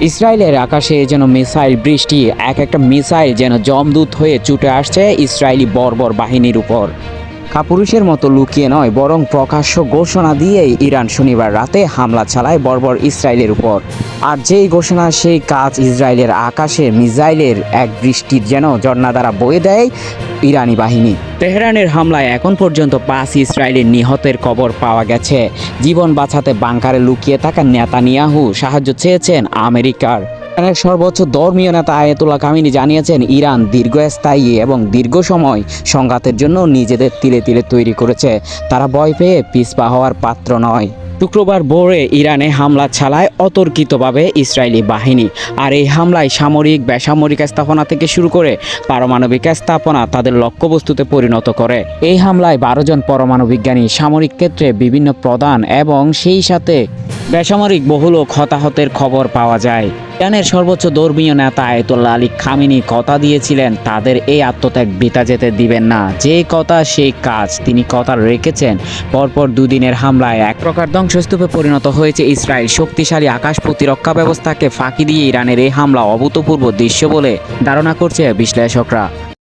ইসরায়েলের আকাশে যেন মিসাইল বৃষ্টি, এক একটা মিসাইল যেন জমদূত হয়ে ছুটে আসছে ইসরায়েলি বর্বর বাহিনীর উপর। কাপুরুষের মতো লুকিয়ে নয়, বরং প্রকাশ্য ঘোষণা দিয়েই ইরান শনিবার রাতে হামলা চালায় বর্বর ইসরায়েলের উপর। আর যেই ঘোষণা, সেই কাজ ইসরায়েলের আকাশে মিসাইলের এক বৃষ্টির যেন ঝর্ণা দ্বারা বয়ে দেয় ইরানি বাহিনী। তেহরানের হামলায় এখন পর্যন্ত পাঁচ ইসরায়েলের নিহতের কবর পাওয়া গেছে। জীবন বাঁচাতে বাংকারে লুকিয়ে থাকা নেতানিয়াহু সাহায্য চেয়েছেন আমেরিকার। ইরানের সর্বোচ্চ ধর্মীয় নেতা আয়াতুল্লাহ কামিনী জানিয়েছেন, ইরান দীর্ঘস্থায়ী এবং দীর্ঘ সময় সংঘাতের জন্য নিজেদের তিলে তিলে তৈরি করেছে। তারা ভয় পেয়ে পিছপা হওয়ার পাত্র নয়। শুক্রবার ভোরে ইরানে হামলা চালায় অতর্কিতভাবে ইসরায়েলি বাহিনী। আর এই হামলায় সামরিক, বেসামরিক স্থাপনা থেকে শুরু করে পারমাণবিক স্থাপনা তাদের লক্ষ্যবস্তুতে পরিণত করে। এই হামলায় বারো জন পরমাণু বিজ্ঞানী সামরিক ক্ষেত্রে বিভিন্ন প্রদান এবং সেই সাথে বেসামরিক বহু লোক হতাহতের খবর পাওয়া যায়। ইরানের সর্বোচ্চ ধর্মীয় নেতা আয়তুল্লাহ আলী খামিনি কথা দিয়েছিলেন, তাদের এই আত্মত্যাগ বিতা যেতে দিবেন না। যে কথা সেই কাজ তিনি কথা রেখেছেন। পরপর দুদিনের হামলায় এক প্রকার ধ্বংসস্তূপে পরিণত হয়েছে ইসরায়েল। শক্তিশালী আকাশ প্রতিরক্ষা ব্যবস্থাকে ফাঁকি দিয়ে ইরানের এই হামলা অভূতপূর্ব দৃশ্য বলে ধারণা করছে বিশ্লেষকরা।